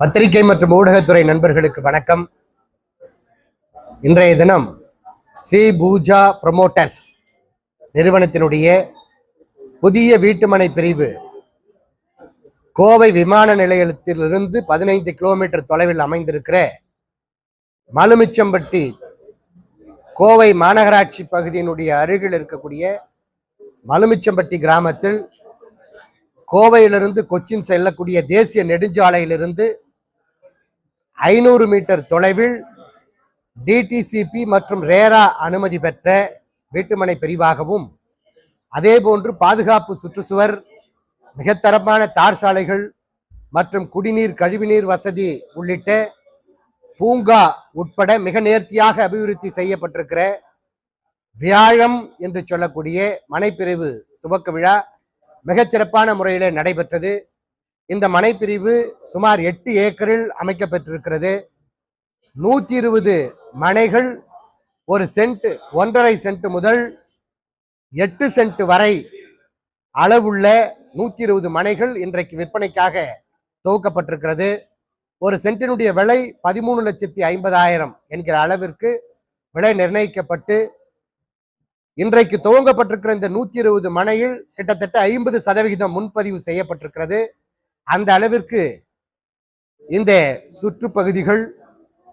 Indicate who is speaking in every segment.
Speaker 1: பத்திரிகை மற்றும் ஊடகத்துறை நண்பர்களுக்கு வணக்கம். இன்றைய தினம் ஸ்ரீ பூஜா ப்ரமோட்டர்ஸ் நிறுவனத்தினுடைய புதிய வீட்டுமனை பிரிவு கோவை விமான நிலையத்திலிருந்து பதினைந்து கிலோமீட்டர் தொலைவில் அமைந்திருக்கிற மலுமிச்சம்பட்டி கோவை மாநகராட்சி பகுதியினுடைய அருகில் இருக்கக்கூடிய மலுமிச்சம்பட்டி கிராமத்தில் கோவையிலிருந்து கொச்சின் செல்லக்கூடிய தேசிய நெடுஞ்சாலையிலிருந்து ஐநூறு மீட்டர் தொலைவில் டிடிசிபி மற்றும் ரேரா அனுமதி பெற்ற வீட்டுமனை பிரிவாகவும் அதேபோன்று பாதுகாப்பு சுற்றுச்சுவர் மிகத்தரமான தார் சாலைகள் மற்றும் குடிநீர் கழிவுநீர் வசதி உள்ளிட்ட பூங்கா உட்பட மிக நேர்த்தியாக அபிவிருத்தி செய்யப்பட்டிருக்கிற வியாழம் என்று சொல்லக்கூடிய மனைப்பிரிவு துவக்க விழா மிகச்சிறப்பான முறையில் நடைபெற்றது. இந்த மனைப்பிரிவு சுமார் எட்டு ஏக்கரில் அமைக்கப்பட்டிருக்கிறது. நூற்றி இருபது மனைகள் ஒரு சென்ட் ஒன்றரை சென்ட் முதல் எட்டு சென்ட் வரை அளவுள்ள நூற்றி இருபது மனைகள் இன்றைக்கு விற்பனைக்காக துவக்கப்பட்டிருக்கிறது. ஒரு சென்ட்டினுடைய விலை பதிமூணு லட்சத்தி ஐம்பதாயிரம் என்கிற அளவிற்கு விலை நிர்ணயிக்கப்பட்டு இன்றைக்கு துவங்கப்பட்டிருக்கிற இந்த நூற்றி இருபது மனையில் கிட்டத்தட்ட ஐம்பது சதவிகிதம் முன்பதிவு செய்யப்பட்டிருக்கிறது. அந்த அளவிற்கு இந்த சுற்றுப்பகுதிகள்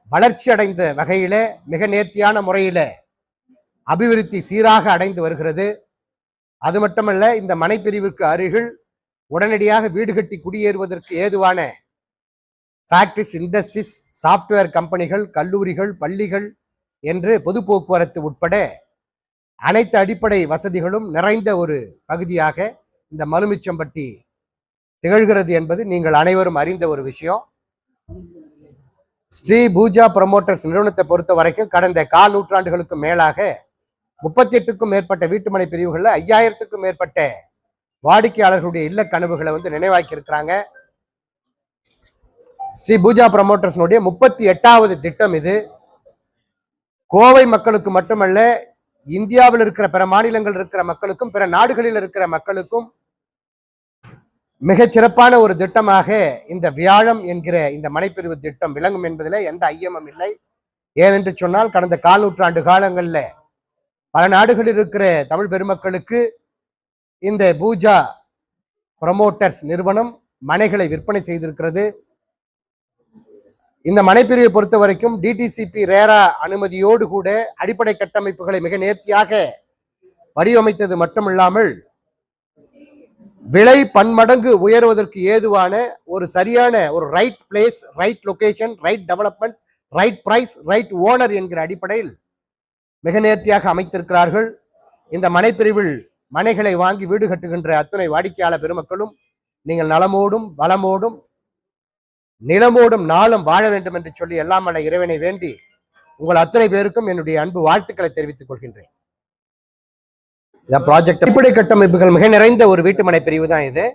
Speaker 1: வளர்ச்சி அடைந்த வகையில மிக நேர்த்தியான முறையில அபிவிருத்தி சீராக அடைந்து வருகிறது. அது மட்டுமல்ல இந்த மனைப்பிரிவிற்கு அருகில் உடனடியாக வீடு கட்டி குடியேறுவதற்கு ஏதுவான ஃபேக்டரிஸ் இண்டஸ்ட்ரீஸ் சாஃப்ட்வேர் கம்பெனிகள் கல்லூரிகள் பள்ளிகள் என்று பொது போக்குவரத்து உட்பட அனைத்து அடிப்படை வசதிகளும் நிறைந்த ஒரு பகுதியாக இந்த மலுமிச்சம்பட்டி திகழ்கிறது என்பது நீங்கள் அனைவரும் அறிந்த ஒரு விஷயம். ஸ்ரீ பூஜா ப்ரமோட்டர்ஸ் நிறுவனத்தை பொறுத்த வரைக்கும் கடந்த கால் நூற்றாண்டுகளுக்கு மேலாக முப்பத்தி எட்டுக்கும் மேற்பட்ட வீட்டுமனை பிரிவுகளில் ஐயாயிரத்துக்கும் மேற்பட்ட வாடிக்கையாளர்களுடைய இல்ல கனவுகளை வந்து நினைவாக்கி இருக்கிறாங்க. ஸ்ரீ பூஜா ப்ரமோட்டர்ஸ்னுடைய முப்பத்தி எட்டாவது திட்டம் இது. கோவை மக்களுக்கு மட்டுமல்ல இந்தியாவில் இருக்கிற பிற மாநிலங்கள் இருக்கிற மக்களுக்கும் பிற நாடுகளில் இருக்கிற மக்களுக்கும் மிகச் சிறப்பான ஒரு திட்டமாக இந்த வியாழம் என்கிற இந்த மனைப்பிரிவு திட்டம் விளங்கும் என்பதில் எந்த ஐயமும் இல்லை. ஏனென்று சொன்னால் கடந்த கால் நூற்றாண்டு காலங்களில் பல நாடுகளில் இருக்கிற தமிழ் பெருமக்களுக்கு இந்த பூஜா ப்ரமோட்டர்ஸ் நிறுவனம் மனைகளை விற்பனை செய்திருக்கிறது. இந்த மனைப்பிரிவை பொறுத்த வரைக்கும் டிடிசிபி ரேரா அனுமதியோடு கூட அடிப்படை கட்டமைப்புகளை மிக நேர்த்தியாக வடிவமைத்தது மட்டுமில்லாமல் விலை பன்மடங்கு உயர்வதற்கு ஏதுவான ஒரு சரியான ஒரு right place right location right development right price right owner என்கிற அடிப்படையில் மிக நேர்த்தியாக அமைத்திருக்கிறார்கள். இந்த மனைப்பிரிவில் மனைகளை வாங்கி வீடு கட்டுகின்ற அத்துணை வாடிக்கையாளர் பெருமக்களும் நீங்கள் நலமோடும் வளமோடும் நிலமோடும் நாளும் வாழ வேண்டும் என்று சொல்லி எல்லாம் வல்ல இறைவனை வேண்டி உங்கள் அத்தனை பேருக்கும் என்னுடைய அன்பு வாழ்த்துக்களை தெரிவித்துக் கொள்கின்றேன். ப்ராஜெக்ட் அடிப்படை கட்டமைப்புகள் மிக நிறைந்த ஒரு வீட்டுமனை பிரிவு தான் இது.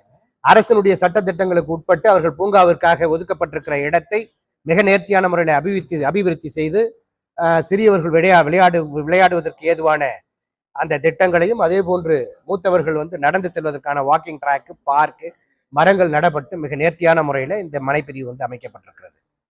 Speaker 1: அரசனுடைய சட்ட திட்டங்களுக்கு உட்பட்டு அவர்கள் பூங்காவிற்காக ஒதுக்கப்பட்டிருக்கிற இடத்தை மிக நேர்த்தியான முறையில் அபிவிருத்தி அபிவிருத்தி செய்து சிறியவர்கள் விளையா விளையாடு விளையாடுவதற்கு ஏதுவான அந்த திட்டங்களையும் அதே போன்று மூத்தவர்கள் வந்து நடந்து செல்வதற்கான வாக்கிங் ட்ராக்கு பார்க்கு மரங்கள் நடப்பட்டு மிக நேர்த்தியான முறையில் இந்த மனைப்பிரிவு வந்து அமைக்கப்பட்டிருக்கிறது.